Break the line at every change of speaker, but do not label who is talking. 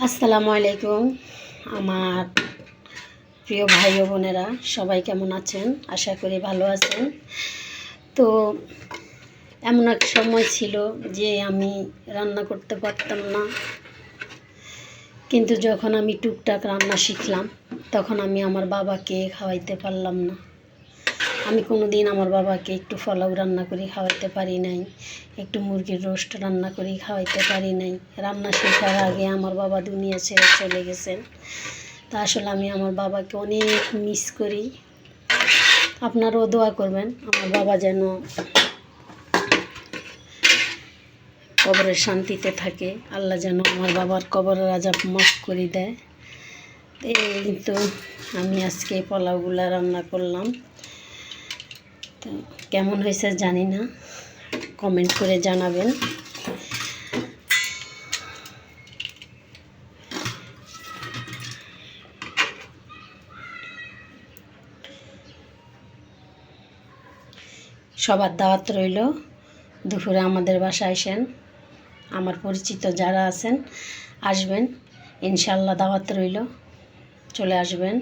আসসালামু আলাইকুম, আমার প্রিয় ভাই ও বোনেরা, সবাই কেমন আছেন? আশা করি ভালো আছেন। তো, এমন এক সময় ছিল যে আমি রান্না করতে পারতাম না। কিন্তু যখন আমি টুকটাক রান্না শিখলাম, তখন আমি আমার বাবাকে খাওয়াইতে পারলাম না। আমি কোনো দিন আমার বাবাকে একটু ফলাও রান্না করে খাওয়াইতে পারি নাই, একটু মুরগির রোস্ট রান্না করে খাওয়াইতে পারি নাই। রান্না শেখার আগে আমার বাবা দুনিয়া ছেড়ে চলে গেছেন। তা আসলে আমি আমার বাবাকে অনেক মিস করি। আপনারাও দোয়া করবেন, আমার বাবা যেন কবরের শান্তিতে থাকে। আল্লাহ যেন আমার বাবার কবরের আজাব মাফ করে দেয়। এই তো আমি আজকে পোলাওগুলা রান্না করলাম। তো কেমন হয়েছে জানি না। কমেন্ট করে জানাবেন। সবার দাওয়াত রইল। দুপুরে আমাদের বাসায় আসেন। আমার পরিচিত যারা আছেন, আসবেন। ইনশাল্লাহ দাওয়াত রইল। চলে আসবেন।